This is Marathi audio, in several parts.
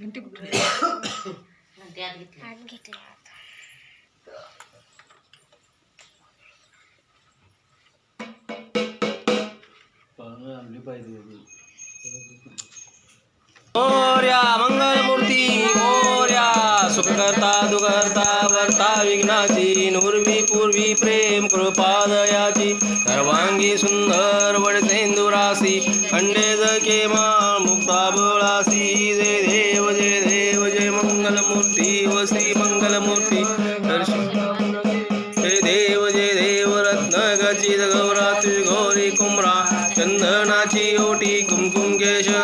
घंटी कुठे त्यात घेतलं. आत घेतला आता. आणली पाहिजे मोर्या मंगलमूर्ती मोर्या सुखकर्ता दुखहर्ता वर्ता विघ्नाची नुर्वी पूर्वी प्रेम कृपादयाची सर्वांगी सुंदर वडसेंदुरासी खंडेज केमा मुक्ता बोळासी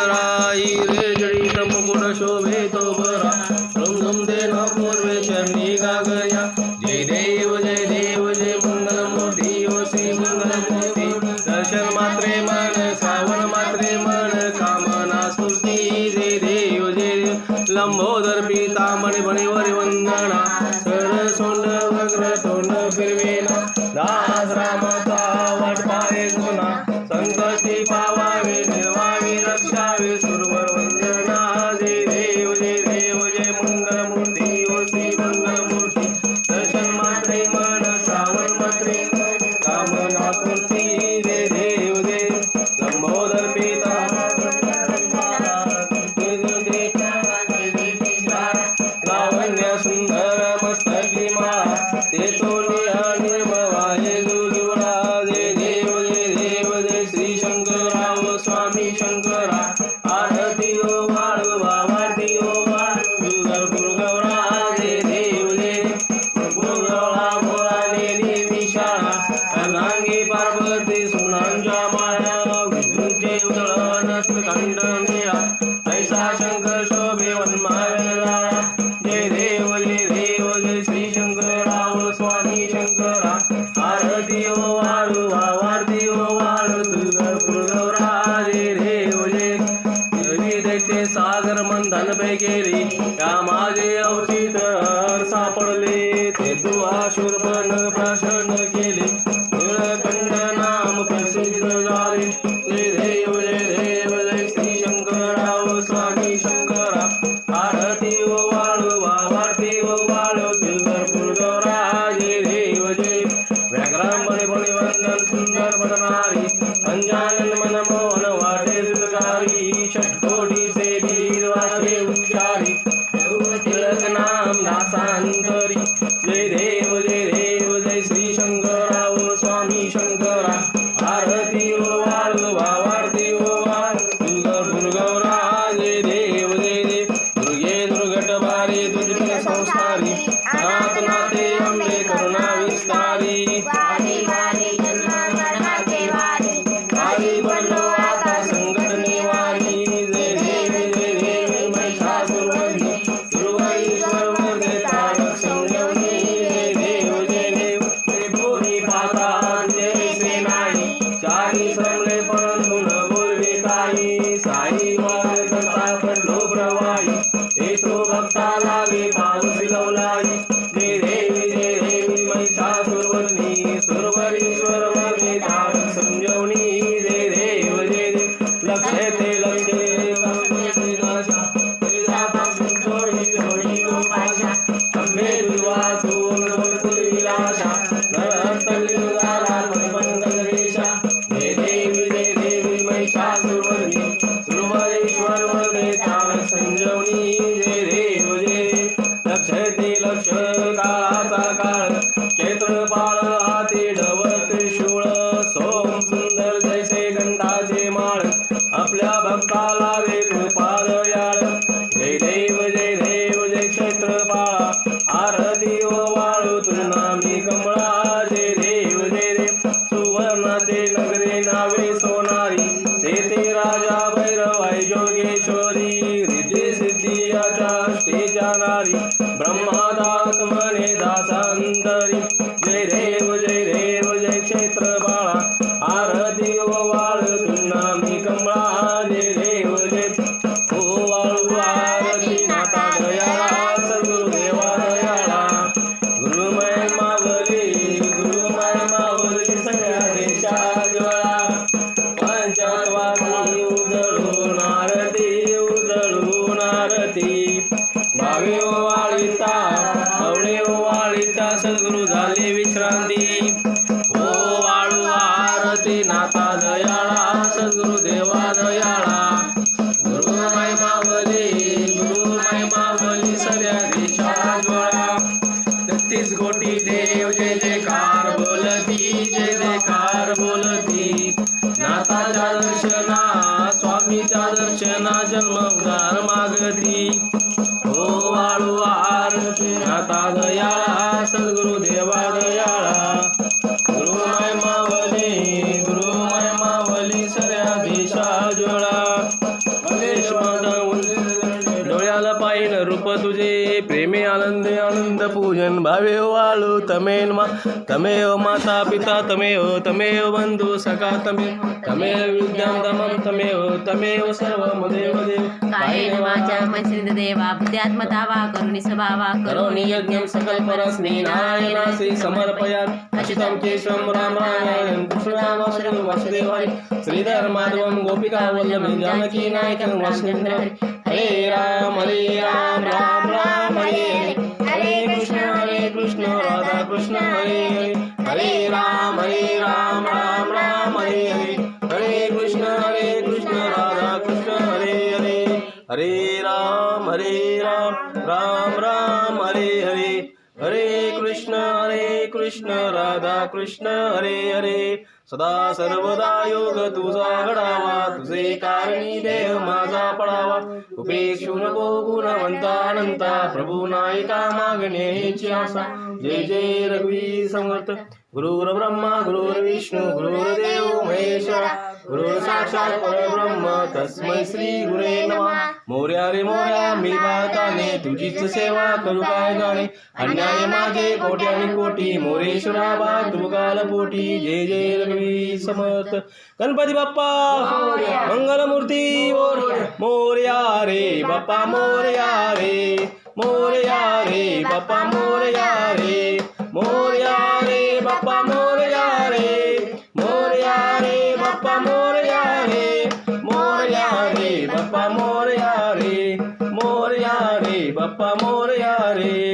রাই রে জড়িত মুকুট শোভিত व्याघ्रांबरे बळी वंदन सुंदर बनणारी अंजानन मन मोहन वाटे सुखकारी षटकोटी से धीर वाटे उच्चारी तिलक नाम दासांतरी जय देव जय देव जय श्री शंकराव स्वामी शंकरा आरती ओ वाळू भावारती ओ वाळू दुर्गा दुर्गौरा जय देव जय देव दुर्गे दुर्घट बारी दुर्गे संस्कारी नाथ नाथे अंबे करुणा विस्तारी लक्ष काळाचा काळ. क्षेत्रपाळ हाती ढवळ त्रिशूळ सोम सुंदर जैसे गंधाचे माळ. आपल्या भक्ताला रे कृपादयाळ जय देव जय देव जय क्षेत्रपाळा जाणारी नारी ब्रह्मादास म्हणे दासांतरी. जय देव जय देव जय क्षेत्र बाळा. आरती व वाळ तुलना मी कमळा. जय देव जय. ओ वाळू आरती नाथा दयाळा सद्गुरुदेवा दयाळा. गुरुमय मावली गुरुमय मावली सगळ्या देशा ज्वाळा. पंचवादी उजळून आरती उजळून आरती. नवे ओवाळीता नवळे ओवाळीता सद्गुरु झाले विश्रांती. ओ वाळू आरती नाता दयाळा सद्गुरु देवा दयाळा. गुरु माय गुरु माय जन्म उदार मागती हो वाळू आरती आता दयाळा सद्गुरु देवा दयाळा गुरु मावली गुरुमय मावली सगळ्या देशा ज्वळा डोळ्याला माझा रूप तुझे. पाहिन रूप तुझे प्रेमे आनंद आनंद पूजन भावे वाळू तमेन मा तमेव माता पिता तमेव तमेव बंधू सखा तमेव तमेव विद्यां तमं तमेव तमेव सर्व देव देव कायेन वाचा मनसेंद्र देवा बुद्ध्यात्मता वा करुणी स्वभावा करोमि यज्ञं सकलपरस्मै नारायणासि समर्पयामि अच्युतं केशवं राम नारायणं कृष्णराम वासुदेव वासुदेवाय श्रीधर माधवं गोपिका वल्लभं जानकी नायकं वासुदेव हरे राम हरे राम राम राम हरे हरे हरे कृष्ण हरे कृष्ण राधा कृष्ण हरे हरे. हरे राम हरे राम राम राम हरे हरे. हरे कृष्ण हरे कृष्ण राधा कृष्ण हरे हरे. हरे राम हरे राम राम राम हरे हरे. हरे कृष्ण हरे कृष्ण राधा कृष्ण हरे हरे. सदा सर्वदा योग तुझा घडावा पडावा उपेक्षु गुणवंतानंता प्रभू नायिका मागणे आशा. जय जय रघुवी समर्थ गुरुर ब्रह्मा गुरुर विष्णू गुरुर्देव गुरुर साक्षात परब्रह्म तस्मै श्री गुरे नमः। मोर्या रे मोर्या मी पाहताने तुझीच सेवा करू काय जाणे? अन्याय माझे कोटी आणि कोटी मोरेश्वरा बा तू काल पोटी जय जय रघुवी समर्थ। गणपती बाप्पा मंगलमूर्ती मोर मोर्या रे बाप्पा मोर्या रे मोर्या रे बाप्पा मोर्या रे।